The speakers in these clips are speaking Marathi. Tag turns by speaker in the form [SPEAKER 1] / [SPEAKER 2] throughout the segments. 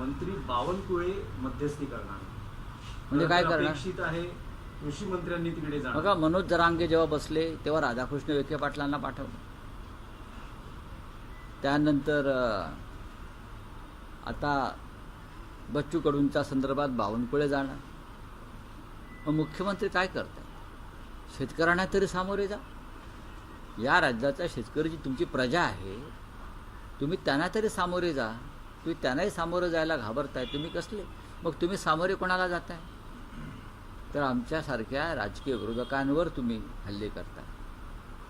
[SPEAKER 1] मंत्री बावनकुळे मध्यस्थी करणार.
[SPEAKER 2] म्हणजे काय करणार?
[SPEAKER 1] अपेक्षित आहे कृषी मंत्र्यांनी तिकडे
[SPEAKER 2] बघा
[SPEAKER 1] जाणार
[SPEAKER 2] मनोज जरांगे जेव्हा बसले तेव्हा राधाकृष्ण विखे पाटलांना पाठवलं. त्यानंतर आता बच्चू कडूंच्या संदर्भात बावनकुळे जाणार. मग मुख्यमंत्री काय करतात? शेतकऱ्यांना तरी सामोरे जा. या राज्याचा शेतकऱ्याची तुमची प्रजा आहे तुम्ही त्यांना तरी सामोरे जा. तुम्ही त्यांनाही सामोरं जायला घाबरताय तुम्ही कसले? मग तुम्ही सामोरे कोणाला जाताय? तर आमच्यासारख्या राजकीय विरोधकांवर तुम्ही हल्ले करताय.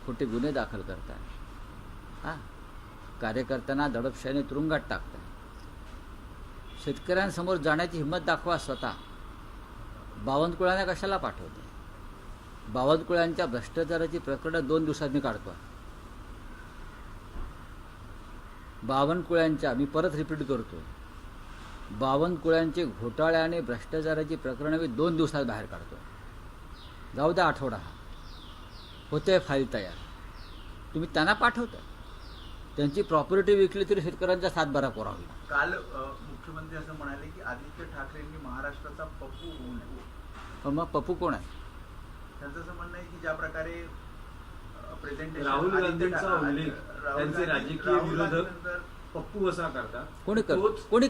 [SPEAKER 2] खोटे गुन्हे दाखल करताय. हां? कार्यकर्त्यांना दडपशाने तुरुंगात टाकताय. शेतकऱ्यांसमोर जाण्याची हिंमत दाखवा स्वतः. बावनकुळांना कशाला पाठवते बावनकुळ्यांच्या भ्रष्टाचाराची प्रकरणं दोन दिवसांनी काढतो बावनकुळ्यांच्या मी परत रिपीट करतो. बावनकुळ्यांचे घोटाळे आणि भ्रष्टाचाराची प्रकरणं मी दोन दिवसात बाहेर काढतो. जाऊ द्या आठवडा हा. होते फाईल तयार. तुम्ही त्यांना पाठवता. त्यांची प्रॉपर्टी विकली तरी शेतकऱ्यांचा सातबारा पुरा होईल.
[SPEAKER 3] काल मुख्यमंत्री असं म्हणाले की आदित्य ठाकरेंनी महाराष्ट्राचा पप्पू होऊ नये.
[SPEAKER 2] पण मग पप्पू कोण आहे?
[SPEAKER 3] त्यांचं असं म्हणणं आहे की ज्या प्रकारे प्रेझेंटेशन
[SPEAKER 1] राहुल गांधींचा उल्लेख त्यांचे राजकीय विरोधक पप्पू असा करतात.
[SPEAKER 2] कोणी कर
[SPEAKER 1] तोच
[SPEAKER 2] कोणी